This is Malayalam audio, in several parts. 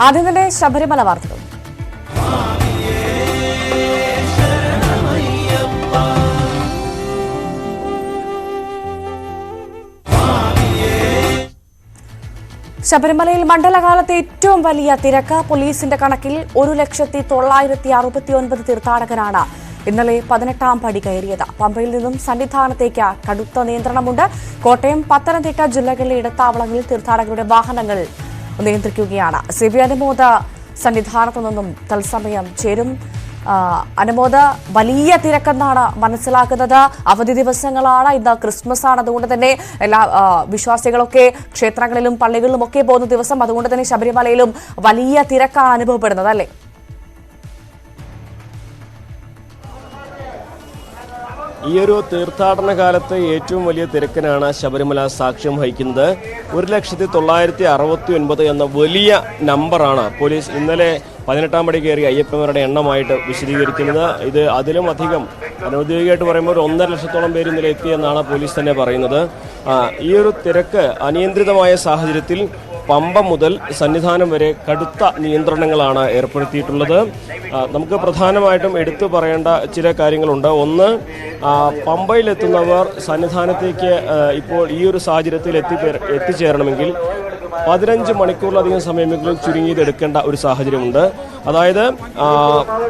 ആദ്യം തന്നെ ശബരിമല വാർത്തകൾ. ശബരിമലയിൽ മണ്ഡലകാലത്തെ ഏറ്റവും വലിയ തിരക്ക് പോലീസിന്റെ കണക്കിൽ ഒരു ലക്ഷത്തി തൊള്ളായിരത്തി അറുപത്തി ഒൻപത് തീർത്ഥാടകരാണ് ഇന്നലെ പതിനെട്ടാം പടി കയറിയത്. പമ്പയിൽ നിന്നും സന്നിധാനത്തേക്ക് കടുത്ത നിയന്ത്രണമുണ്ട്. കോട്ടയം പത്തനംതിട്ട ജില്ലകളിലെ ഇടത്താവളങ്ങളിൽ തീർത്ഥാടകരുടെ വാഹനങ്ങൾ നിയന്ത്രിക്കുകയാണ്. സി ബി അനുമോദ സന്നിധാനത്തു നിന്നും തത്സമയം ചേരും. അനുമോദ വലിയ തിരക്കെന്നാണ് മനസ്സിലാക്കുന്നത്. അവധി ദിവസങ്ങളാണ് ഇന്ന് ക്രിസ്മസ് ആണ് അതുകൊണ്ട് തന്നെ എല്ലാ വിശ്വാസികളൊക്കെ ക്ഷേത്രങ്ങളിലും പള്ളികളിലും ഒക്കെ പോകുന്ന ദിവസം അതുകൊണ്ട് തന്നെ ശബരിമലയിലും വലിയ തിരക്കാണ് അനുഭവപ്പെടുന്നത് അല്ലേ? ഈ ഒരു തീർത്ഥാടന കാലത്ത് ഏറ്റവും വലിയ തിരക്കിനാണ് ശബരിമല സാക്ഷ്യം വഹിക്കുന്നത്. ഒരു ലക്ഷത്തി തൊള്ളായിരത്തി അറുപത്തി ഒൻപത് എന്ന വലിയ നമ്പറാണ് പോലീസ് ഇന്നലെ പതിനെട്ടാം പടി കയറി അയ്യപ്പന്മാരുടെ എണ്ണമായിട്ട് വിശദീകരിക്കുന്നത്. ഇത് അതിലും അധികം അനൗദ്യോഗികമായിട്ട് പറയുമ്പോൾ ഒരു ഒന്നര ലക്ഷത്തോളം പേര് ഇന്നലെ എത്തിയെന്നാണ് പോലീസ് തന്നെ പറയുന്നത്. ഈ ഒരു തിരക്ക് അനിയന്ത്രിതമായ സാഹചര്യത്തിൽ പമ്പ മുതൽ സന്നിധാനം വരെ കടുത്ത നിയന്ത്രണങ്ങളാണ് ഏർപ്പെടുത്തിയിട്ടുള്ളത്. നമുക്ക് പ്രധാനമായിട്ടും എടുത്തു പറയേണ്ട ചില കാര്യങ്ങളുണ്ട്. ഒന്ന് പമ്പയിലെത്തുന്നവർ സന്നിധാനത്തേക്ക് ഇപ്പോൾ ഈ ഒരു സാഹചര്യത്തിൽ എത്തിപ്പേ എത്തിച്ചേരണമെങ്കിൽ പതിനഞ്ച് മണിക്കൂറിലധികം സമയമെങ്കിലും ചുരുങ്ങിയത് എടുക്കേണ്ട ഒരു സാഹചര്യമുണ്ട്. അതായത്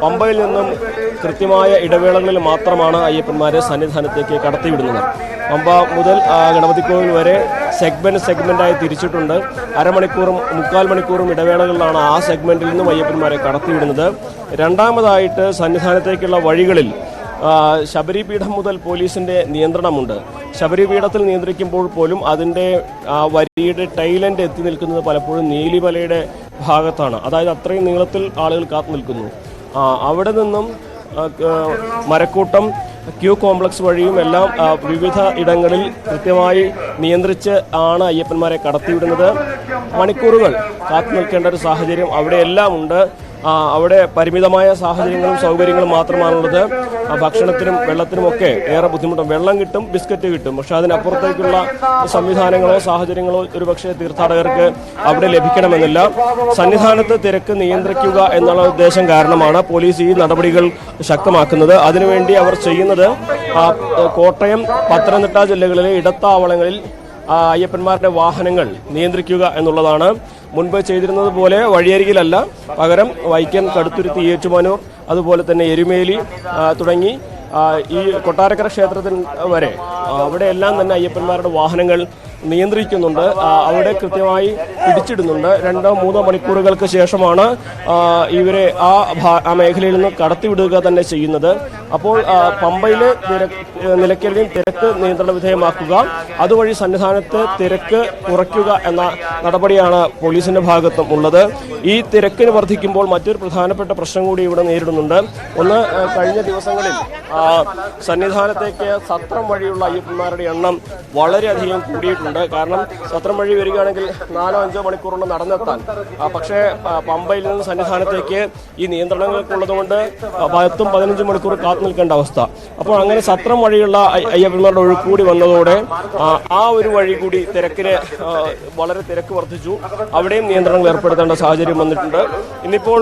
പമ്പയിൽ നിന്നും കൃത്യമായ ഇടവേളകളിൽ മാത്രമാണ് അയ്യപ്പന്മാരെ സന്നിധാനത്തേക്ക് കടത്തിവിടുന്നത്. പമ്പ മുതൽ ഗണപതി ഗണപതിക്കോവിൽ വരെ സെഗ്മെന്റ് സെഗ്മെന്റായി തിരിച്ചിട്ടുണ്ട്. അരമണിക്കൂറും മുക്കാൽ മണിക്കൂറും ഇടവേളകളിലാണ് ആ സെഗ്മെന്റിൽ നിന്നും അയ്യപ്പന്മാരെ കടത്തിവിടുന്നത്. രണ്ടാമതായിട്ട് സന്നിധാനത്തേക്കുള്ള വഴികളിൽ ശബരിപീഠം മുതൽ പോലീസിന്റെ നിയന്ത്രണമുണ്ട്. ശബരിപീഠത്തിൽ നിയന്ത്രിക്കുമ്പോൾ പോലും അതിന്റെ ആ, വരിയുടെ ടൈലൻഡ് എത്തി നിൽക്കുന്നത് പലപ്പോഴും നീലിമലയുടെ ഭാഗത്താണ്. അതായത് അത്രയും നീളത്തിൽ ആളുകൾ കാത്തു നിൽക്കുന്നു. അവിടെ നിന്നും മരക്കൂട്ടം ക്യൂ കോംപ്ലക്സ് വഴിയും എല്ലാം വിവിധ ഇടങ്ങളിൽ കൃത്യമായി നിയന്ത്രിച്ച് ആണ് അയ്യപ്പന്മാരെ കടത്തിവിടുന്നത്. മണിക്കൂറുകൾ കാത്തു നിൽക്കേണ്ട ഒരു സാഹചര്യം അവിടെയെല്ലാം ഉണ്ട്. അവിടെ പരിമിതമായ സാഹചര്യങ്ങളും സൗകര്യങ്ങളും മാത്രമാണുള്ളത്. ഭക്ഷണത്തിനും വെള്ളത്തിനും ഒക്കെ ഏറെ ബുദ്ധിമുട്ടും വെള്ളം കിട്ടും ബിസ്ക്കറ്റ് കിട്ടും. പക്ഷെ അതിനപ്പുറത്തേക്കുള്ള സംവിധാനങ്ങളോ സാഹചര്യങ്ങളോ ഒരുപക്ഷെ തീർത്ഥാടകർക്ക് അവിടെ ലഭിക്കണമെന്നില്ല. സന്നിധാനത്ത് തിരക്ക് നിയന്ത്രിക്കുക എന്നുള്ള ഉദ്ദേശം കാരണമാണ് പോലീസ് ഈ നടപടികൾ ശക്തമാക്കുന്നത്. അതിനുവേണ്ടി അവർ ചെയ്യുന്നത് കോട്ടയം പത്തനംതിട്ട ജില്ലകളിലെ ഇടത്താവളങ്ങളിൽ അയ്യപ്പന്മാരുടെ വാഹനങ്ങൾ നിയന്ത്രിക്കുക എന്നുള്ളതാണ് മുൻപ് ചെയ്തിരുന്നത് പോലെ വഴിയരികിലല്ല. പകരം വൈക്കം കടുത്തുരുത്തി ഏറ്റുമാനൂർ അതുപോലെ തന്നെ എരുമേലി തുടങ്ങി ഈ കൊട്ടാരക്കര ക്ഷേത്രത്തിൽ വരെ അവിടെയെല്ലാം തന്നെ അയ്യപ്പന്മാരുടെ വാഹനങ്ങൾ നിയന്ത്രിക്കുന്നുണ്ട്. അവിടെ കൃത്യമായി പിടിച്ചിടുന്നുണ്ട്. രണ്ടോ മൂന്നോ മണിക്കൂറുകൾക്ക് ശേഷമാണ് ഇവരെ ആ ആ മേഖലയിൽ നിന്ന് കടത്തിവിടുക തന്നെ ചെയ്യുന്നത്. അപ്പോൾ പമ്പയിൽ നിലയ്ക്കലിനെയും തിരക്ക് നിയന്ത്രണ വിധേയമാക്കുക. അതുവഴി സന്നിധാനത്ത് തിരക്ക് കുറയ്ക്കുക എന്ന നടപടിയാണ് പോലീസിന്റെ ഭാഗത്തും ഉള്ളത്. ഈ തിരക്കിന് വർദ്ധിക്കുമ്പോൾ മറ്റൊരു പ്രധാനപ്പെട്ട പ്രശ്നം കൂടി ഇവിടെ നേരിടുന്നുണ്ട്. ഒന്ന് കഴിഞ്ഞ ദിവസങ്ങളിൽ സന്നിധാനത്തേക്ക് സത്രം വഴിയുള്ള അയ്യപ്പന്മാരുടെ എണ്ണം വളരെയധികം കൂടിയിട്ടുണ്ട്. കാരണം സത്രം വഴി വരികയാണെങ്കിൽ നാലോ അഞ്ചോ മണിക്കൂറുള്ള നടന്നെത്താൻ. പക്ഷേ പമ്പയിൽ നിന്ന് സന്നിധാനത്തേക്ക് ഈ നിയന്ത്രണങ്ങൾക്കുള്ളതുകൊണ്ട് പത്തും പതിനഞ്ചും മണിക്കൂർ കാത്തു നിൽക്കേണ്ട അവസ്ഥ. അപ്പോൾ അങ്ങനെ സത്രം വഴിയുള്ള അയ്യ- അയ്യപ്പന്മാരുടെ ഒഴുക്ക് കൂടി വന്നതോടെ ആ, ഒരു വഴി കൂടി തിരക്കിന് വളരെ തിരക്ക് വർദ്ധിച്ചു. അവിടെയും നിയന്ത്രണങ്ങൾ ഏർപ്പെടുത്തേണ്ട സാഹചര്യം വന്നിട്ടുണ്ട്. ഇന്നിപ്പോൾ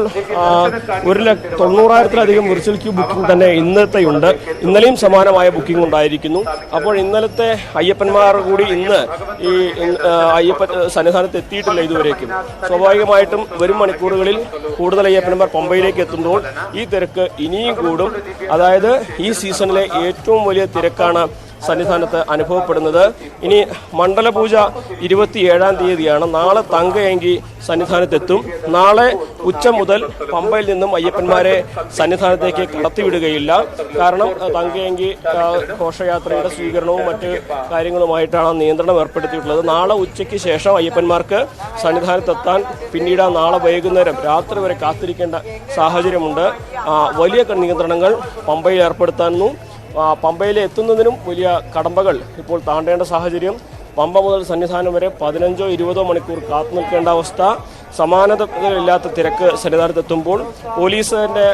ഒരു തൊണ്ണൂറായിരത്തിലധികം വിർച്വൽ ക്യൂ ബുക്കിംഗ് തന്നെ ഇന്നത്തെയുണ്ട്. ഇന്നലെയും സമാനമായ ബുക്കിംഗ് ഉണ്ടായിരിക്കുന്നു. അപ്പോൾ ഇന്നലത്തെ അയ്യപ്പന്മാർ കൂടി ഇന്ന് ഈ അയ്യപ്പ സന്നിധാനത്ത് എത്തിയിട്ടില്ല ഇതുവരേക്കും. സ്വാഭാവികമായിട്ടും വരും മണിക്കൂറുകളിൽ കൂടുതൽ അയ്യപ്പന്മാർ പമ്പയിലേക്ക് എത്തുമ്പോൾ ഈ തിരക്ക് ഇനിയും കൂടും. അതായത് ഈ സീസണിലെ ഏറ്റവും വലിയ തിരക്കാണ് സന്നിധാനത്ത് അനുഭവപ്പെടുന്നത്. ഇനി മണ്ഡലപൂജ ഇരുപത്തിയേഴാം തീയതിയാണ്. നാളെ തങ്കയെങ്കി സന്നിധാനത്തെത്തും. നാളെ ഉച്ച മുതൽ പമ്പയിൽ നിന്നും അയ്യപ്പന്മാരെ സന്നിധാനത്തേക്ക് കടത്തിവിടുകയില്ല. കാരണം തങ്കയെങ്കി ഘോഷയാത്രയുടെ സ്വീകരണവും മറ്റ് കാര്യങ്ങളുമായിട്ടാണ് നിയന്ത്രണം ഏർപ്പെടുത്തിയിട്ടുള്ളത്. നാളെ ഉച്ചയ്ക്ക് ശേഷം അയ്യപ്പന്മാർക്ക് സന്നിധാനത്തെത്താൻ പിന്നീട് നാളെ വൈകുന്നേരം രാത്രി വരെ കാത്തിരിക്കേണ്ട സാഹചര്യമുണ്ട്. വലിയ നിയന്ത്രണങ്ങൾ പമ്പയിൽ ഏർപ്പെടുത്താനും പമ്പയിൽ എത്തുന്നതിനും വലിയ കടമ്പകൾ ഇപ്പോൾ താണ്ടേണ്ട സാഹചര്യം. പമ്പ മുതൽ സന്നിധാനം വരെ പതിനഞ്ചോ ഇരുപതോ മണിക്കൂർ കാത്തു നിൽക്കേണ്ട അവസ്ഥ. സമാനതകളില്ലാത്ത തിരക്ക് സന്നിധാനത്തെത്തുമ്പോൾ പോലീസിന്റെ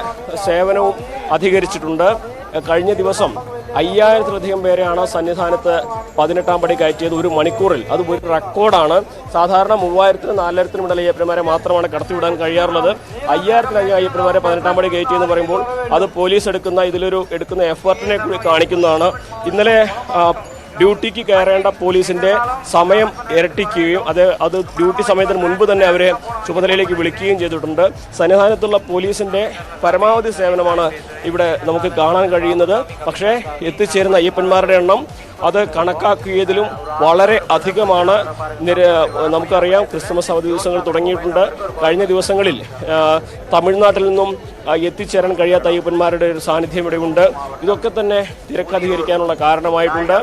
സേവനവും അധികരിച്ചിട്ടുണ്ട്. കഴിഞ്ഞ ദിവസം അയ്യായിരത്തിലധികം പേരെയാണ് സന്നിധാനത്ത് പതിനെട്ടാം പടി കയറ്റിയത് ഒരു മണിക്കൂറിൽ. അത് ഒരു റെക്കോർഡാണ്. സാധാരണ മൂവായിരത്തിനും നാലായിരത്തിനും ഇടയിൽ അയ്യപ്പന്മാരെ മാത്രമാണ് കടത്തിവിടാൻ കഴിയാറുള്ളത്. അയ്യായിരത്തിലധികം അയ്യപ്പന്മാരെ പതിനെട്ടാം പടി കയറ്റി എന്ന് പറയുമ്പോൾ അത് പോലീസ് എടുക്കുന്ന ഇതിലൊരു എടുക്കുന്ന എഫേർട്ടിനെ കൂടി കാണിക്കുന്നതാണ്. ഇന്നലെ ഡ്യൂട്ടിക്ക് കയറേണ്ട പോലീസിന്റെ സമയം ഇരട്ടിക്കുകയും അത് അത് ഡ്യൂട്ടി സമയത്തിന് മുൻപ് തന്നെ അവരെ ചുമതലയിലേക്ക് വിളിക്കുകയും ചെയ്തിട്ടുണ്ട്. സന്നിധാനത്തുള്ള പോലീസിന്റെ പരമാവധി സേവനമാണ് ഇവിടെ നമുക്ക് കാണാൻ കഴിയുന്നത്. പക്ഷേ എത്തിച്ചേരുന്ന അയ്യപ്പന്മാരുടെ എണ്ണം അത് കണക്കാക്കിയതിലും വളരെ അധികമാണ്. നമുക്കറിയാം ക്രിസ്മസ് അവധി ദിവസങ്ങൾ തുടങ്ങിയിട്ടുണ്ട്. കഴിഞ്ഞ ദിവസങ്ങളിൽ തമിഴ്നാട്ടിൽ നിന്നും എത്തിച്ചേരാൻ കഴിയാത്ത അയ്യപ്പന്മാരുടെ ഒരു സാന്നിധ്യം ഇവിടെയുണ്ട് ഇതൊക്കെ തന്നെ തിരക്കധികരിക്കാനുള്ള കാരണമായിട്ടുണ്ട്.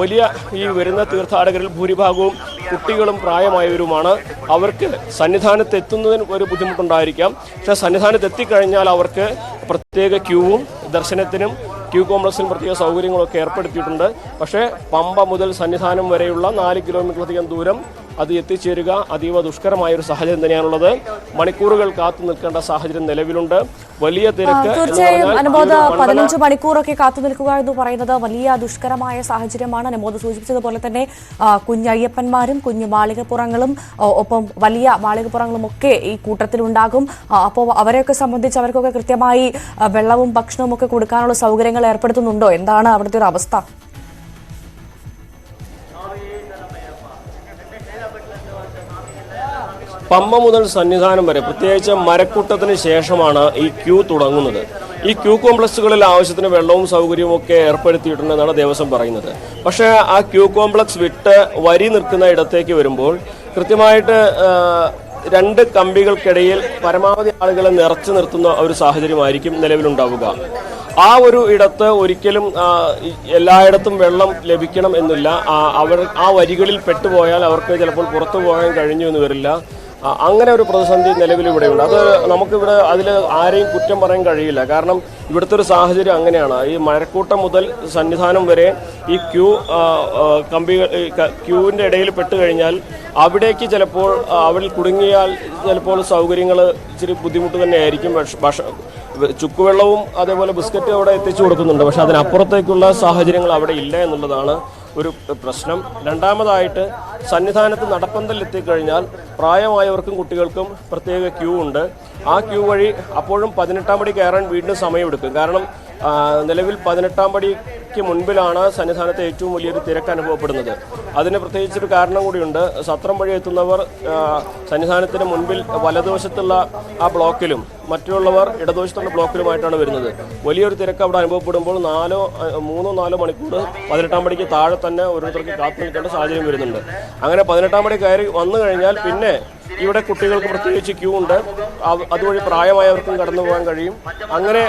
വലിയ ഈ വരുന്ന തീർത്ഥാടകരിൽ ഭൂരിഭാഗവും കുട്ടികളും പ്രായമായവരുമാണ്. അവർക്ക് സന്നിധാനത്ത് എത്തുന്നതിന് ഒരു ബുദ്ധിമുട്ടുണ്ടായിരിക്കാം. പക്ഷേ സന്നിധാനത്ത് എത്തിക്കഴിഞ്ഞാൽ അവർക്ക് പ്രത്യേക ക്യൂവും ദർശനത്തിനും ക്യൂ കോംപ്ലക്സിൽ പ്രത്യേക സൗകര്യങ്ങളൊക്കെ ഏർപ്പെടുത്തിയിട്ടുണ്ട്. പക്ഷേ പമ്പ മുതൽ സന്നിധാനം വരെയുള്ള നാല് കിലോമീറ്ററിലധികം ദൂരം അത് എത്തിച്ചേരുക. അതീവ ദുഷ്കരമായ ഒരു സാഹചര്യം തന്നെയാണുള്ളത്. മണിക്കൂറുകൾ കാത്തു നിൽക്കേണ്ട സാഹചര്യം നിലവിലുണ്ട്. വലിയ തിരക്ക് തീർച്ചയായും മണ്ഡല- പതിനഞ്ച് മണിക്കൂറൊക്കെ കാത്തു നിൽക്കുക എന്ന് പറയുന്നത് വലിയ ദുഷ്കരമായ സാഹചര്യമാണ്. അനുബോധ സൂചിപ്പിച്ചതുപോലെ തന്നെ കുഞ്ഞയ്യപ്പന്മാരും കുഞ്ഞു മാളികപ്പുറങ്ങളും ഒപ്പം വലിയ മാളികപ്പുറങ്ങളും ഒക്കെ ഈ കൂട്ടത്തിലുണ്ടാകും. അപ്പോൾ അവരെയൊക്കെ സംബന്ധിച്ച് അവർക്കൊക്കെ കൃത്യമായി വെള്ളവും ഭക്ഷണവും ഒക്കെ കൊടുക്കാനുള്ള സൗകര്യങ്ങൾ ഏർപ്പെടുത്തുന്നുണ്ടോ? എന്താണ് അവിടുത്തെ ഒരു അവസ്ഥ? പമ്പ മുതൽ സന്നിധാനം വരെ പ്രത്യേകിച്ച് മരക്കൂട്ടത്തിന് ശേഷമാണ് ഈ ക്യൂ തുടങ്ങുന്നത്. ഈ ക്യൂ കോംപ്ലക്സുകളിൽ ആവശ്യത്തിന് വെള്ളവും സൗകര്യവും ഒക്കെ ഏർപ്പെടുത്തിയിട്ടുണ്ടെന്നാണ് ദേവസ്വം പറയുന്നത്. പക്ഷേ ആ ക്യൂ കോംപ്ലക്സ് വിട്ട് വരി നിൽക്കുന്ന ഇടത്തേക്ക് വരുമ്പോൾ കൃത്യമായിട്ട് രണ്ട് കമ്പികൾക്കിടയിൽ പരമാവധി ആളുകളെ നിറച്ചു നിർത്തുന്ന ഒരു സാഹചര്യമായിരിക്കും നിലവിലുണ്ടാവുക. ആ ഒരു ഇടത്ത് ഒരിക്കലും എല്ലായിടത്തും വെള്ളം ലഭിക്കണം എന്നില്ല. അവർ ആ വരികളിൽ പെട്ടുപോയാൽ അവർക്ക് ചിലപ്പോൾ പുറത്തു പോകാൻ കഴിഞ്ഞു എന്ന് വരില്ല. അങ്ങനെ ഒരു പ്രതിസന്ധി നിലവിൽ ഇവിടെയുണ്ട്. അത് നമുക്കിവിടെ അതിൽ ആരെയും കുറ്റം പറയാൻ കഴിയില്ല. കാരണം ഇവിടുത്തെ ഒരു സാഹചര്യം അങ്ങനെയാണ്. ഈ മഴക്കൂട്ടം മുതൽ സന്നിധാനം വരെ ഈ ക്യൂ കമ്പി ക്യൂവിന്റെ ഇടയിൽ പെട്ട് കഴിഞ്ഞാൽ അവിടേക്ക് ചിലപ്പോൾ അവിടെ കുടുങ്ങിയാൽ ചിലപ്പോൾ സൗകര്യങ്ങൾ ഇച്ചിരി ബുദ്ധിമുട്ട് തന്നെയായിരിക്കും. ഭക്ഷ ചുക്കുവെള്ളവും അതേപോലെ ബിസ്ക്കറ്റും അവിടെ എത്തിച്ചു കൊടുക്കുന്നുണ്ട്. പക്ഷെ അതിനപ്പുറത്തേക്കുള്ള സാഹചര്യങ്ങൾ അവിടെ ഇല്ല എന്നുള്ളതാണ് ഒരു പ്രശ്നം. രണ്ടാമതായിട്ട് സന്നിധാനത്ത് നടപ്പന്തൽ എത്തിക്കഴിഞ്ഞാൽ പ്രായമായവർക്കും കുട്ടികൾക്കും പ്രത്യേക ക്യൂ ഉണ്ട്. ആ ക്യൂ വഴി അപ്പോഴും പതിനെട്ടാം പടി കയറാൻ വീണ്ടും സമയമെടുക്കും. കാരണം നിലവിൽ പതിനെട്ടാം പടിക്ക് മുൻപിലാണ് സന്നിധാനത്തെ ഏറ്റവും വലിയൊരു തിരക്ക് അനുഭവപ്പെടുന്നത്. അതിന് പ്രത്യേകിച്ചൊരു കാരണം കൂടിയുണ്ട്. സത്രം വഴി എത്തുന്നവർ സന്നിധാനത്തിന് മുൻപിൽ വലതുവശത്തുള്ള ആ ബ്ലോക്കിലും മറ്റുള്ളവർ ഇടതുവശത്തുള്ള ബ്ലോക്കിലുമായിട്ടാണ് വരുന്നത്. വലിയൊരു തിരക്ക് അവിടെ അനുഭവപ്പെടുമ്പോൾ നാലോ മൂന്നോ നാലോ മണിക്കൂർ പതിനെട്ടാം പടിക്ക് താഴെ തന്നെ ഓരോരുത്തർക്ക് കാത്തു നിൽക്കേണ്ട സാഹചര്യം വരുന്നുണ്ട്. അങ്ങനെ പതിനെട്ടാം പടി കയറി വന്നു കഴിഞ്ഞാൽ പിന്നെ ഇവിടെ കുട്ടികൾക്ക് പ്രത്യേകിച്ച് ക്യൂ ഉണ്ട്. അതുവഴി പ്രായമായവർക്കും കടന്നു പോകാൻ കഴിയും. അങ്ങനെ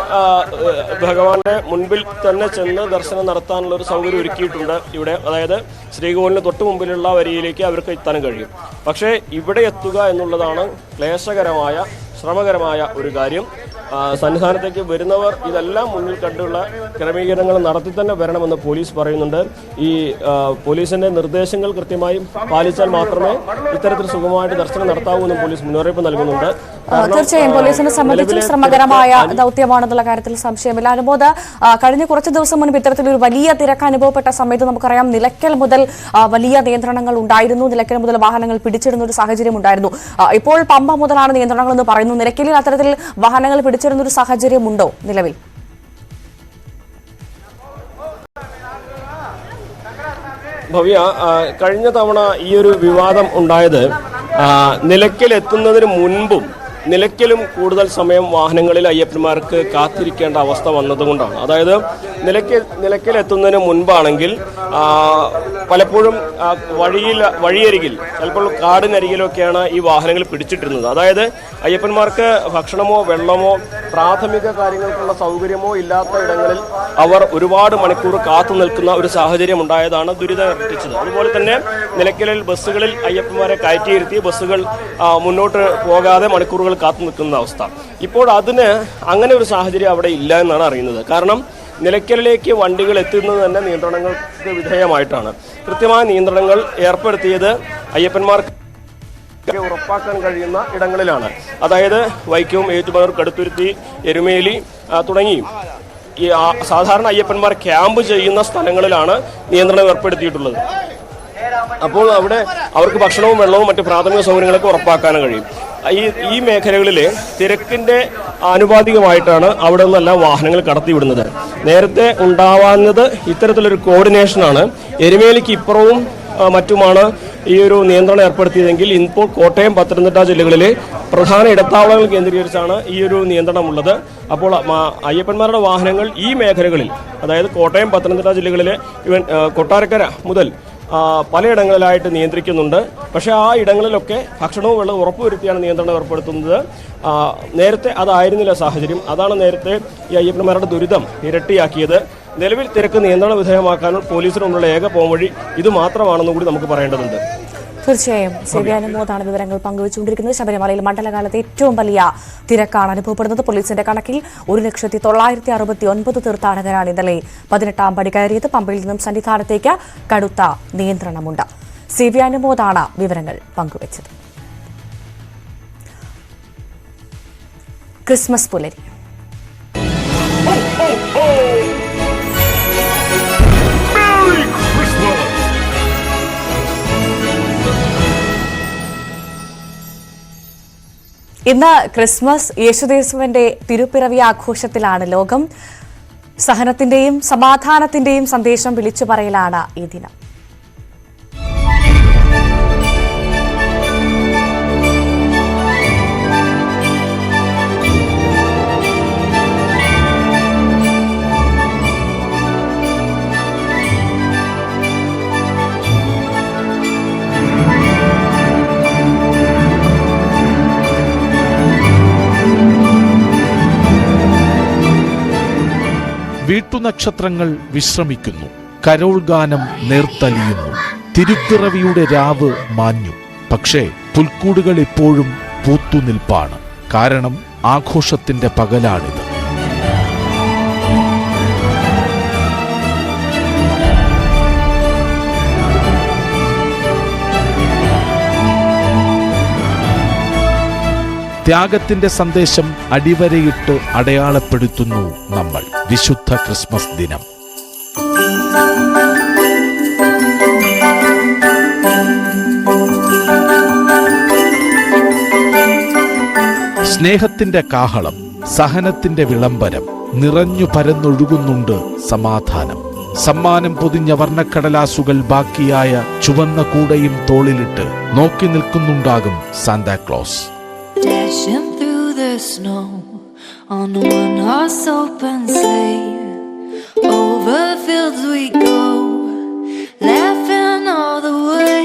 ഭഗവാന്റെ മുൻപിൽ തന്നെ ചെന്ന് ദർശനം നടത്താനുള്ള ഒരു സൗകര്യം ഒരുക്കിയിട്ടുണ്ട് ഇവിടെ. അതായത് ശ്രീകോവിലിന് തൊട്ട് മുമ്പിലുള്ള വരിയിലേക്ക് അവർക്ക് എത്താൻ കഴിയും. പക്ഷേ ഇവിടെ എത്തുക എന്നുള്ളതാണ് ക്ലേശകരമായ ശ്രമകരമായ ഒരു കാര്യം. സന്നിധാനത്തേക്ക് വരുന്നവർ ഇതെല്ലാം മുന്നിൽ കണ്ടുള്ള ക്രമീകരണങ്ങൾ നടത്തി തന്നെ വരണമെന്ന് പോലീസ് പറയുന്നുണ്ട്. ഈ പോലീസിന്റെ നിർദ്ദേശങ്ങൾ കൃത്യമായി പാലിച്ചാൽ മാത്രമേ ഇത്തരത്തിൽ സുഖമായിട്ട് ദർശനം നടത്താവൂ എന്നും പോലീസ് മുന്നറിയിപ്പ് നൽകുന്നുണ്ട്. തീർച്ചയായും പോലീസിനെ സംബന്ധിച്ച് ശ്രമകരമായ ദൗത്യമാണെന്നുള്ള കാര്യത്തിൽ സംശയമില്ല. അനുബോധ കഴിഞ്ഞ കുറച്ച് ദിവസം മുൻപ് ഇത്തരത്തിലൊരു വലിയ തിരക്ക് അനുഭവപ്പെട്ട സമയത്ത് നമുക്കറിയാം നിലയ്ക്കൽ മുതൽ വലിയ നിയന്ത്രണങ്ങൾ ഉണ്ടായിരുന്നു. നിലയ്ക്കൽ മുതൽ വാഹനങ്ങൾ പിടിച്ചിടുന്ന ഒരു സാഹചര്യം ഉണ്ടായിരുന്നു. ഇപ്പോൾ പമ്പ മുതലാണ് നിയന്ത്രണങ്ങൾ എന്ന് പറയുന്നു. നിലയ്ക്കലിൽ അത്തരത്തിൽ വാഹനങ്ങൾ പിടിച്ചിടുന്ന ഒരു സാഹചര്യമുണ്ടോ നിലവിൽ? ഭവ്യ കഴിഞ്ഞ തവണ ഈ ഒരു വിവാദം ഉണ്ടായത് നിലയ്ക്കൽ എത്തുന്നതിന് മുൻപും നിലയ്ക്കലും കൂടുതൽ സമയം വാഹനങ്ങളിൽ അയ്യപ്പന്മാർക്ക് കാത്തിരിക്കേണ്ട അവസ്ഥ വന്നതുകൊണ്ടാണ്. അതായത് നിലയ്ക്കൽ എത്തുന്നതിന് മുൻപാണെങ്കിൽ പലപ്പോഴും വഴിയിൽ വഴിയരികിൽ ചിലപ്പോൾ കാടിനരികിലൊക്കെയാണ് ഈ വാഹനങ്ങൾ പിടിച്ചിട്ടിരുന്നത്. അതായത് അയ്യപ്പന്മാർക്ക് ഭക്ഷണമോ വെള്ളമോ പ്രാഥമിക കാര്യങ്ങൾക്കുള്ള സൗകര്യമോ ഇല്ലാത്ത ഇടങ്ങളിൽ അവർ ഒരുപാട് മണിക്കൂർ കാത്തു നിൽക്കുന്ന ഒരു സാഹചര്യം ഉണ്ടായതാണ് ദുരിതം ഇരട്ടിച്ചത് അതുപോലെ തന്നെ നിലയ്ക്കലിൽ ബസ്സുകളിൽ അയ്യപ്പന്മാരെ കയറ്റിയിരുത്തി ബസ്സുകൾ മുന്നോട്ട് പോകാതെ മണിക്കൂറുകൾ കാത്തു നിൽക്കുന്ന അവസ്ഥ. ഇപ്പോൾ അതിന് അങ്ങനെ ഒരു സാഹചര്യം അവിടെ ഇല്ല എന്നാണ് അറിയുന്നത്. കാരണം നിലയ്ക്കലിലേക്ക് വണ്ടികൾ എത്തുന്നത് തന്നെ നിയന്ത്രണങ്ങൾക്ക് വിധേയമായിട്ടാണ്. കൃത്യമായ നിയന്ത്രണങ്ങൾ ഏർപ്പെടുത്തിയത് അയ്യപ്പന്മാർക്ക് ഉറപ്പാക്കാൻ കഴിയുന്ന ഇടങ്ങളിലാണ്. അതായത് വൈക്കവും ഏറ്റുമാനൂർ കടുത്തുരുത്തി എരുമേലി തുടങ്ങി ഈ സാധാരണ അയ്യപ്പന്മാർ ക്യാമ്പ് ചെയ്യുന്ന സ്ഥലങ്ങളിലാണ് നിയന്ത്രണം ഏർപ്പെടുത്തിയിട്ടുള്ളത്. അപ്പോൾ അവിടെ അവർക്ക് ഭക്ഷണവും വെള്ളവും മറ്റ് പ്രാഥമിക സൗകര്യങ്ങളൊക്കെ ഉറപ്പാക്കാൻ കഴിയും. ഈ ഈ മേഖലകളിലെ തിരക്കിന്റെ ആനുപാതികമായിട്ടാണ് അവിടെ നിന്നെല്ലാം വാഹനങ്ങൾ കടത്തിവിടുന്നത്. നേരത്തെ ഉണ്ടാവാഞ്ഞത് ഇത്തരത്തിലൊരു കോർഡിനേഷനാണ് എരുമേലിക്ക് ഇപ്പുറവും മറ്റുമാണ് ഈ ഒരു നിയന്ത്രണം ഏർപ്പെടുത്തിയതെങ്കിൽ ഇപ്പോൾ കോട്ടയം പത്തനംതിട്ട ജില്ലകളിലെ പ്രധാന ഇടത്താവളങ്ങൾ കേന്ദ്രീകരിച്ചാണ് ഈ ഒരു നിയന്ത്രണം ഉള്ളത് അപ്പോൾ അയ്യപ്പന്മാരുടെ വാഹനങ്ങൾ ഈ മേഖലകളിൽ അതായത് കോട്ടയം പത്തനംതിട്ട ജില്ലകളിലെ ഇവൻ കൊട്ടാരക്കര മുതൽ പലയിടങ്ങളിലായിട്ട് നിയന്ത്രിക്കുന്നുണ്ട്. പക്ഷേ ആ ഇടങ്ങളിലൊക്കെ ഭക്ഷണവും വെള്ളവും ഉറപ്പുവരുത്തിയാണ് നിയന്ത്രണം ഏർപ്പെടുത്തുന്നത്. നേരത്തെ അതായിരുന്നില്ല സാഹചര്യം. അതാണ് നേരത്തെ ഈ അയ്യപ്പന്മാരുടെ ദുരിതം ഇരട്ടിയാക്കിയത്. നിലവിൽ തിരക്ക് നിയന്ത്രണ വിധേയമാക്കാൻ പോലീസിനുള്ള ഏക പോംവഴി ഇത് മാത്രമാണെന്നും കൂടി നമുക്ക് പറയേണ്ടതുണ്ട്. തീർച്ചയായും സേവ്യാനുമോദാണ് വിവരങ്ങൾ പങ്കുവച്ചുകൊണ്ടിരിക്കുന്നത്. ശബരിമലയിൽ മണ്ഡലകാലത്ത് ഏറ്റവും വലിയ തിരക്കാണ് അനുഭവപ്പെടുന്നത്. പോലീസിന്റെ കണക്കിൽ ഒരു ലക്ഷത്തി തൊള്ളായിരത്തി അറുപത്തി ഒൻപത് തീർത്ഥാടകരാണ് ഇന്നലെ പതിനെട്ടാം പടി കയറിയത്. പമ്പയിൽ നിന്നും സന്നിധാനത്തേക്ക് കടുത്ത നിയന്ത്രണമുണ്ട്. സേവ്യാനുമോദാണ് വിവരങ്ങൾ പങ്കുവച്ചത്. ക്രിസ്മസ് പുലരി. ഇന്ന് ക്രിസ്മസ് യേശുദേസുവിന്റെ തിരുപ്പിറവി ആഘോഷത്തിലാണ് ലോകം. സഹനത്തിന്റെയും സമാധാനത്തിന്റെയും സന്ദേശം വിളിച്ചു പറയലാണ് ഈ ദിനം. വീട്ടുനക്ഷത്രങ്ങൾ വിശ്രമിക്കുന്നു. കരോൾ ഗാനം നേർത്തലിയുന്നു. തിരുപ്പിറവിയുടെ രാവ് മാഞ്ഞു. പക്ഷേ പുൽക്കൂടുകൾ എപ്പോഴും പൂത്തുനിൽപ്പാണ്. കാരണം ആഘോഷത്തിന്റെ പകലാണിത്. ത്യാഗത്തിന്റെ സന്ദേശം അടിവരയിട്ട് അടയാളപ്പെടുത്തുന്നു നമ്മൾ. വിശുദ്ധ ക്രിസ്മസ് ദിനം. സ്നേഹത്തിന്റെ കാഹളം സഹനത്തിന്റെ വിളംബരം നിറഞ്ഞു പരന്നൊഴുകുന്നുണ്ട് സമാധാനം. സമ്മാനം പൊതിഞ്ഞ വർണക്കടലാസുകൾ ബാക്കിയായ ചുവന്ന കൂടയും തോളിലിട്ട് നോക്കി നിൽക്കുന്നുണ്ടാകും Santa Claus. Dashing through the snow on one horse open sleigh. Over fields we go, laughing all the way.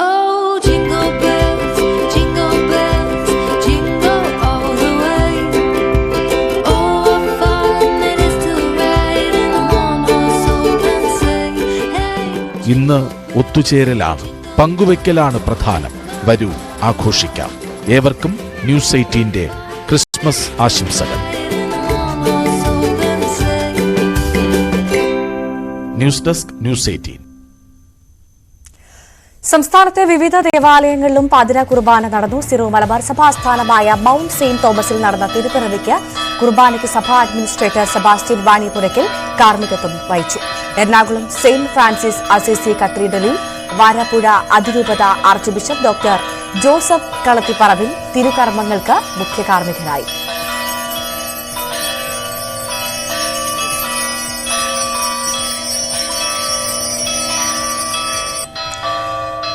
Oh, jingle bells, jingle bells, jingle all the way. Oh, what fun it is to ride in a one horse open sleigh. ഇന്ന് ഒത്തുചേരലാണ് പങ്കുവയ്ക്കലാണ് പ്രധാനം വരൂ ആഘോഷിക്കാം ഏവർക്കും ന്യൂസ് എയ്റ്റീന്റെ ക്രിസ്മസ് ആശംസകൾ. News desk news eighteen. സംസ്ഥാനത്തെ വിവിധ ദേവാലയങ്ങളിലും പാതിര കുർബാന നടന്നു. സിറോ മലബാർ സഭാസ്ഥാനമായ മൌണ്ട് സെയിന്റ് തോമസിൽ നടന്ന തിരുപ്പിറവിക്ക് കുർബാനയ്ക്ക് സഭാ അഡ്മിനിസ്ട്രേറ്റർ സെബാസ്റ്റ്യൻ വാണിയപുരയ്ക്കൽ കാർമ്മികത്വം വഹിച്ചു. എറണാകുളം സെയിന്റ് ഫ്രാൻസിസ് അസിസി കത്തീഡ്രലിൽ വാരാപ്പുഴ അതിരൂപത arch bishop doctor Joseph Kalathiparambil തിരുകർമ്മങ്ങൾക്ക് മുഖ്യ കാർമ്മികനായി.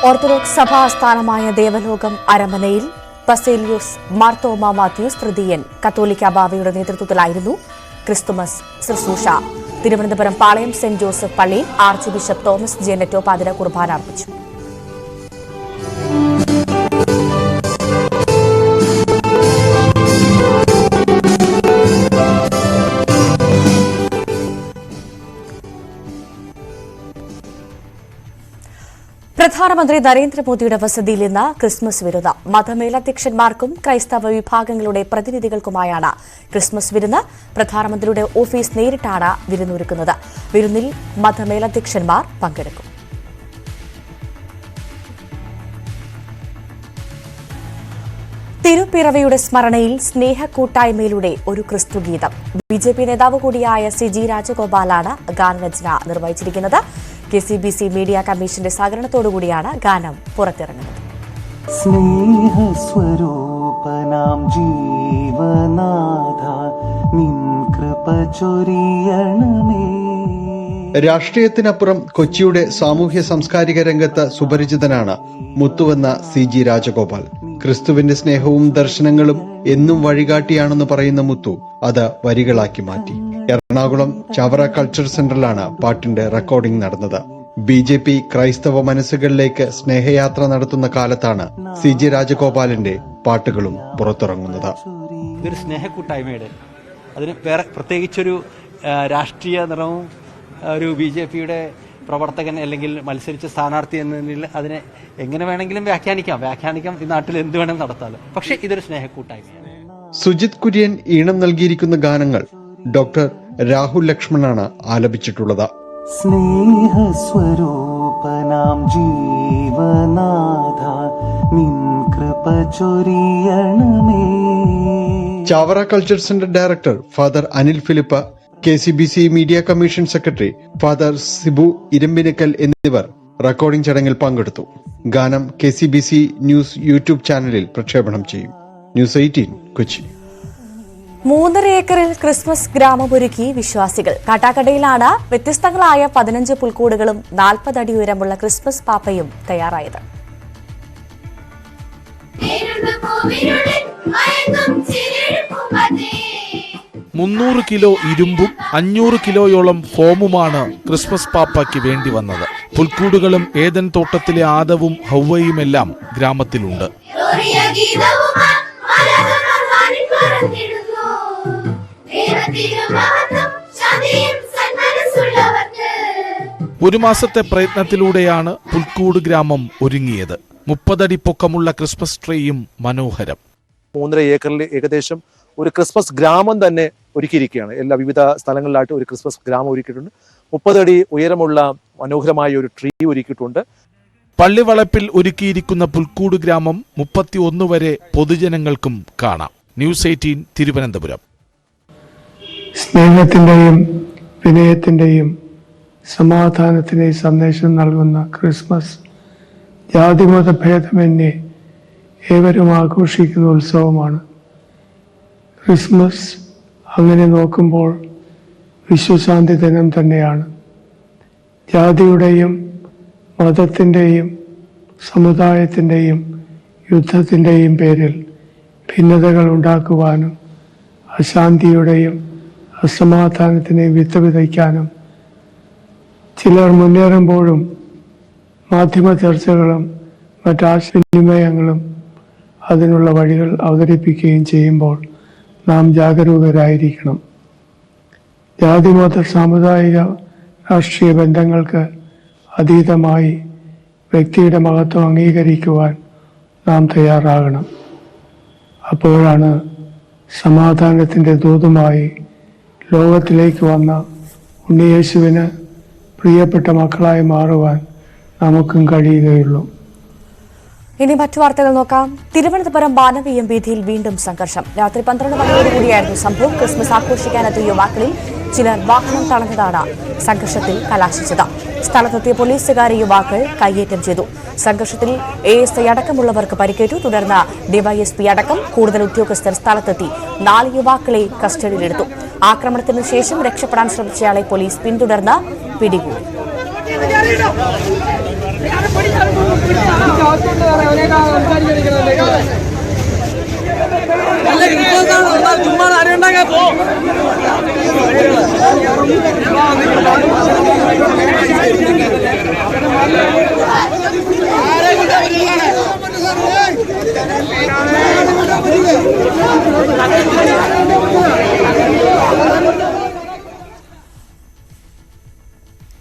ഓർത്തഡോക്സ് സഭാ ആസ്ഥാനമായ ദേവലോകം അരമനയിൽ ബസേലിയോസ് മാർത്തോമ മാത്യൂസ് തൃതീയൻ കത്തോലിക്ക ബാവയുടെ നേതൃത്വത്തിലായിരുന്നു ക്രിസ്തുമസ് ശുശ്രൂഷ. തിരുവനന്തപുരം പാളയം സെന്റ് ജോസഫ് പള്ളിയിൽ ആർച്ച് ബിഷപ്പ് തോമസ് ജെനറ്റോ പാതിര കുർബാന അർപ്പിച്ചു. പ്രധാനമന്ത്രി നരേന്ദ്രമോദിയുടെ വസതിയിൽ ഇന്ന് ക്രിസ്മസ് വിരുന്ന്. മതമേലധ്യക്ഷന്മാർക്കും ക്രൈസ്തവ വിഭാഗങ്ങളുടെ പ്രതിനിധികൾക്കുമായാണ് ക്രിസ്മസ് വിരുന്ന്. പ്രധാനമന്ത്രിയുടെ ഓഫീസ് നേരിട്ടാണ് വിരുന്നൊരുക്കുന്നത്. വിരുന്നിൽ മതമേലധ്യക്ഷന്മാർ പങ്കെടുക്കും. തിരുപ്പിറവിയുടെ സ്മരണയിൽ സ്നേഹക്കൂട്ടായ്മയിലൂടെ ഒരു ക്രിസ്തുഗീതം ബി ജെ പി നേതാവ് കൂടിയായ സി ജി രാജഗോപാലാണ് ഗാനരചന നിർവഹിച്ചിരിക്കുന്നത്. K C B C media കമ്മീഷന്റെ സഹകരണത്തോടുകൂടിയാണ് ഗാനം പുറത്തിറങ്ങുന്നത്. സ്നേഹസ്വരൂപനാം ജീവനാഥ നിൻ കൃപ ചൊരിയണമേ. രാഷ്ട്രീയത്തിനപ്പുറം കൊച്ചിയുടെ സാമൂഹ്യ സാംസ്കാരിക രംഗത്ത് സുപരിചിതനാണ് മുത്തുവെന്ന സി ജി രാജഗോപാൽ. ക്രിസ്തുവിന്റെ സ്നേഹവും ദർശനങ്ങളും എന്നും വഴികാട്ടിയാണെന്ന് പറയുന്ന മുത്തു അത് വരികളാക്കി മാറ്റി. എറണാകുളം ചവറ കൾച്ചർ സെന്ററിലാണ് പാട്ടിന്റെ റെക്കോർഡിംഗ് നടന്നത്. ബി ജെ പി ക്രൈസ്തവ മനസ്സുകളിലേക്ക് സ്നേഹയാത്ര നടത്തുന്ന കാലത്താണ് സി ജി രാജഗോപാലിന്റെ പാട്ടുകളും പുറത്തിറങ്ങുന്നത്. ഇതൊരു സ്നേഹക്കൂട്ടായ്മയുടെ. അതിന് വേറെ പ്രത്യേകിച്ചൊരു രാഷ്ട്രീയ നിറവും ഒരു ബി ജെ പിയുടെ പ്രവർത്തകൻ അല്ലെങ്കിൽ മത്സരിച്ച സ്ഥാനാർത്ഥി എന്നതിൽ അതിനെ എങ്ങനെ വേണമെങ്കിലും വ്യാഖ്യാനിക്കാം. വ്യാഖ്യാനിക്കാം ഈ നാട്ടിൽ എന്ത് വേണമെങ്കിലും നടത്താമല്ലോ പക്ഷേ ഇതൊരു സ്നേഹക്കൂട്ടായ്മയാണ്. സുജിത് കുര്യൻ ഈണം നൽകിയിരിക്കുന്ന ഗാനങ്ങൾ ഡോക്ടർ രാഹുൽ ലക്ഷ്മണാണ് ആലപിച്ചിട്ടുള്ളത്. സ്നേഹസ്വരൂപനാം ജീവനാഥ നിൻ കൃപ ചൊരിയണമേ. Chavara culture centre director father Anil Philip K C B C media commission secretary father Sibu Irambinikkal എന്നിവർ റെക്കോർഡിംഗ് ചടങ്ങിൽ പങ്കെടുത്തു. ഗാനം K C B C news YouTube ചാനലിൽ പ്രക്ഷേപണം ചെയ്യും. News eighteen Kochi. മൂന്നര ഏക്കറിൽ ക്രിസ്മസ് ഗ്രാമമൊരുക്കി വിശ്വാസികൾ. കാട്ടാക്കടയിലാണ് വ്യത്യസ്തങ്ങളായ പതിനഞ്ച് പുൽക്കൂടുകളും നാൽപ്പതടി അടി ഉയരമുള്ള ക്രിസ്മസ് പാപ്പയും തയ്യാറായത്. മുന്നൂറ് കിലോ ഇരുമ്പും അഞ്ഞൂറ് കിലോയോളം ഫോമുമാണ് ക്രിസ്മസ് പാപ്പയ്ക്ക് വേണ്ടി വന്നത്. പുൽക്കൂടുകളും ഏതൻ തോട്ടത്തിലെ ആദവും ഹൗവയുമെല്ലാം ഗ്രാമത്തിലുണ്ട്. ഒരു മാസത്തെ പ്രയത്നത്തിലൂടെയാണ് പുൽക്കൂട് ഗ്രാമം ഒരുങ്ങിയത്. മുപ്പതടി പൊക്കമുള്ള ക്രിസ്മസ് ട്രീയും മനോഹരം. മൂന്നര ഏക്കറിൽ ഏകദേശം ഒരു ക്രിസ്മസ് ഗ്രാമം തന്നെ ഒരുക്കിയിരിക്കുകയാണ്. എല്ലാ വിവിധ സ്ഥലങ്ങളിലായിട്ട് ഒരു ക്രിസ്മസ് ഗ്രാമം ഒരുക്കിയിട്ടുണ്ട്. മുപ്പതടി ഉയരമുള്ള മനോഹരമായ ഒരു ട്രീ ഒരുക്കിയിട്ടുണ്ട്. പള്ളിവളപ്പിൽ ഒരുക്കിയിരിക്കുന്ന പുൽക്കൂട് ഗ്രാമം മുപ്പത്തിയൊന്ന് വരെ പൊതുജനങ്ങൾക്കും കാണാം. News eighteen Thiruvananthapuram. സ്നേഹത്തിന്റെയും വിനയത്തിന്റെയും സമാധാനത്തിന്റെയും സന്ദേശം നൽകുന്ന ക്രിസ്മസ് ജാതിമത ഭേദമന്യേ ഏവരും ആഘോഷിക്കുന്ന ഉത്സവമാണ്. ക്രിസ്മസ് അങ്ങനെ നോക്കുമ്പോൾ വിശ്വശാന്തി ദിനം തന്നെയാണ്. ജാതിയുടെയും മതത്തിന്റെയും സമുദായത്തിന്റെയും യുദ്ധത്തിന്റെയും പേരിൽ ഭിന്നതകൾ ഉണ്ടാക്കുവാനും അശാന്തിയുടെയും അസമാധാനത്തിനെയും വിത്ത് വിതയ്ക്കാനും ചിലർ മുന്നേറുമ്പോഴും മാധ്യമ ചർച്ചകളും മറ്റാശയവിനിമയങ്ങളും അതിനുള്ള വഴികൾ അവതരിപ്പിക്കുകയും ചെയ്യുമ്പോൾ നാം ജാഗരൂകരായിരിക്കണം. ജാതിമത സാമുദായിക രാഷ്ട്രീയ ബന്ധങ്ങൾക്ക് അതീതമായി വ്യക്തിയുടെ മഹത്വം അംഗീകരിക്കുവാൻ നാം തയ്യാറാകണം. അപ്പോഴാണ് സമാധാനത്തിന്റെ ദൂതുമായി ലോകത്തിലേക്ക് വന്ന ഉണ്ണിയേശുവിന് പ്രിയപ്പെട്ട മക്കളായി മാറുവാൻ നമുക്കും കഴിയുകയുള്ളൂ. ഇനി മറ്റു വാർത്തകൾ നോക്കാം. തിരുവനന്തപുരം മാനവീയം വീതിയിൽ വീണ്ടും സംഘർഷം. രാത്രി പന്ത്രണ്ട് മണിയോടുകൂടിയായിരുന്നു സംഭവം. ക്രിസ്മസ് ആഘോഷിക്കാനെത്തിയ യുവാക്കളിൽ ചിലർ വാഹനം തടഞ്ഞതാണ് സംഘർഷത്തിൽ കലാശിച്ചത്. സ്ഥലത്തെത്തിയ പോലീസുകാരെ യുവാക്കൾ കയ്യേറ്റം ചെയ്തു. സംഘർഷത്തിൽ എ എസ് ഐ അടക്കമുള്ളവർക്ക് പരിക്കേറ്റു. തുടർന്ന് ഡിവൈഎസ്പി അടക്കം കൂടുതൽ ഉദ്യോഗസ്ഥർ സ്ഥലത്തെത്തി. നാല് യുവാക്കളെ കസ്റ്റഡിയിലെടുത്തു. ആക്രമണത്തിനു ശേഷം രക്ഷപ്പെടാൻ ശ്രമിച്ചയാളെ പോലീസ് പിന്തുടർന്ന് പിടികൂടി.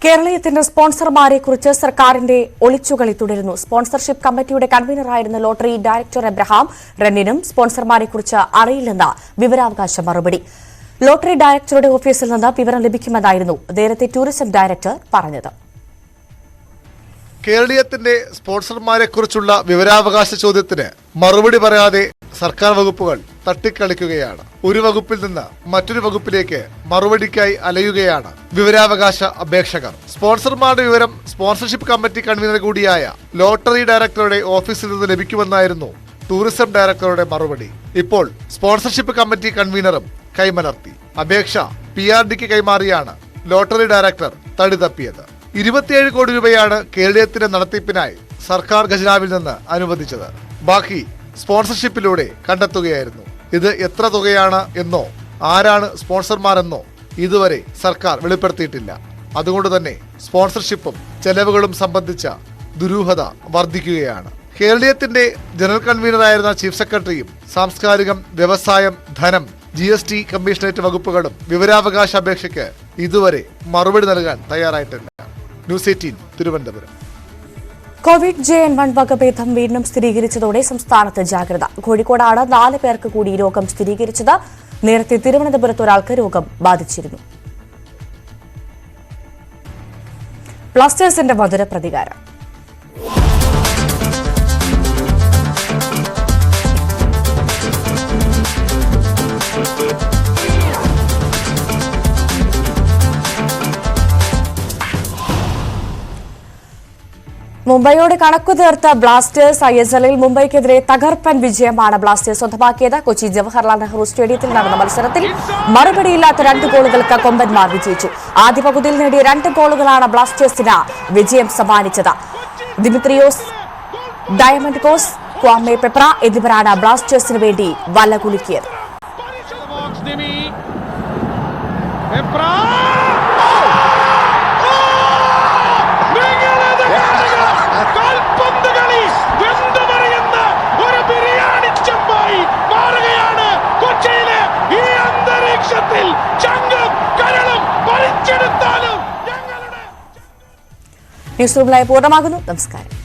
കേരളീയത്തിന്റെ സ്പോൺസർമാരെ കുറിച്ച് സർക്കാരിന്റെ ഒളിച്ചുകളി തുടരുന്നു. സ്പോൺസർഷിപ്പ് കമ്മിറ്റിയുടെ കൺവീനറായിരുന്ന ലോട്ടറി ഡയറക്ടർ എബ്രഹാം റണ്ണിനും സ്പോൺസർമാരെ കുറിച്ച് അറിയില്ലെന്ന വിവരാവകാശ മറുപടി. ലോട്ടറി ഡയറക്ടറുടെ ഓഫീസിൽ നിന്ന് വിവരം ലഭിക്കുമെന്നായിരുന്നു നേരത്തെ ടൂറിസം ഡയറക്ടർ പറഞ്ഞത്. കേരളീയത്തിന്റെ സ്പോൺസർമാരെ കുറിച്ചുള്ള വിവരാവകാശ ചോദ്യത്തിന് മറുപടി പറയാതെ സർക്കാർ വകുപ്പുകൾ തട്ടിക്കളിക്കുകയാണ്. ഒരു വകുപ്പിൽ നിന്ന് മറ്റൊരു വകുപ്പിലേക്ക് മറുപടിക്കായി അലയുകയാണ് വിവരാവകാശ അപേക്ഷകർ. സ്പോൺസർമാരുടെ വിവരം സ്പോൺസർഷിപ്പ് കമ്മിറ്റി കൺവീനർ കൂടിയായ ലോട്ടറി ഡയറക്ടറുടെ ഓഫീസിൽ നിന്ന് ലഭിക്കുമെന്നായിരുന്നു ടൂറിസം ഡയറക്ടറുടെ മറുപടി. ഇപ്പോൾ സ്പോൺസർഷിപ്പ് കമ്മിറ്റി കൺവീനറും കൈമലർത്തി. അപേക്ഷ പി ആർ ഡിക്ക് കൈമാറിയാണ് ലോട്ടറി ഡയറക്ടർ തടി തപ്പിയത്. ഇരുപത്തിയേഴ് കോടി രൂപയാണ് കേരളത്തിന്റെ നടത്തിപ്പിനായി സർക്കാർ ഖജനാവിൽ നിന്ന് അനുവദിച്ചത്. ബാക്കി സ്പോൺസർഷിപ്പിലൂടെ കണ്ടെത്തുകയായിരുന്നു. ഇത് എത്ര തുകയാണ് എന്നോ ആരാണ് സ്പോൺസർമാരെന്നോ ഇതുവരെ സർക്കാർ വെളിപ്പെടുത്തിയിട്ടില്ല. അതുകൊണ്ട് തന്നെ സ്പോൺസർഷിപ്പും ചെലവുകളും സംബന്ധിച്ച ദുരൂഹത വർദ്ധിക്കുകയാണ്. കേരളീയത്തിന്റെ ജനറൽ കൺവീനറായിരുന്ന ചീഫ് സെക്രട്ടറിയും സാംസ്കാരികം വ്യവസായം ധനം ജി എസ് ടി കമ്മീഷണറേറ്റ് വകുപ്പുകളും വിവരാവകാശ അപേക്ഷയ്ക്ക് ഇതുവരെ മറുപടി നൽകാൻ തയ്യാറായിട്ടില്ല. News eighteen Thiruvananthapuram. Covid J N one വകഭേദം വീണ്ടും സ്ഥിരീകരിച്ചതോടെ സംസ്ഥാനത്ത് ജാഗ്രത. കോഴിക്കോടാണ് നാല് പേർക്ക് കൂടി രോഗം സ്ഥിരീകരിച്ചത്. നേരത്തെ തിരുവനന്തപുരത്ത് ഒരാൾക്ക് രോഗം ബാധിച്ചിരുന്നു. ബ്ലാസ്റ്റേഴ്സിന്റെ മധുര പ്രതികാരം മുംബൈയോട് കണക്കു തീർത്ത ബ്ലാസ്റ്റേഴ്സ് ഐ എസ് എല്ലിൽ മുംബൈക്കെതിരെ തകർപ്പൻ വിജയമാണ് ബ്ലാസ്റ്റേഴ്സ് സ്വന്തമാക്കിയത്. കൊച്ചി ജവഹർലാൽ നെഹ്റു സ്റ്റേഡിയത്തിൽ നടന്ന മത്സരത്തിൽ മറുപടിയില്ലാത്ത രണ്ട് ഗോളുകൾക്ക് കൊമ്പന്മാർ വിജയിച്ചു. ആദ്യ പകുതിയിൽ നേടിയ രണ്ട് ഗോളുകളാണ് ബ്ലാസ്റ്റേഴ്സിന് വിജയം സമ്മാനിച്ചത്. Dimitrios Diamantakos Kwame Peprah എന്നിവരാണ് ബ്ലാസ്റ്റേഴ്സിന് വേണ്ടി വല കുലുക്കിയത്. News room പൂർണമാകുന്നു. നമസ്കാരം.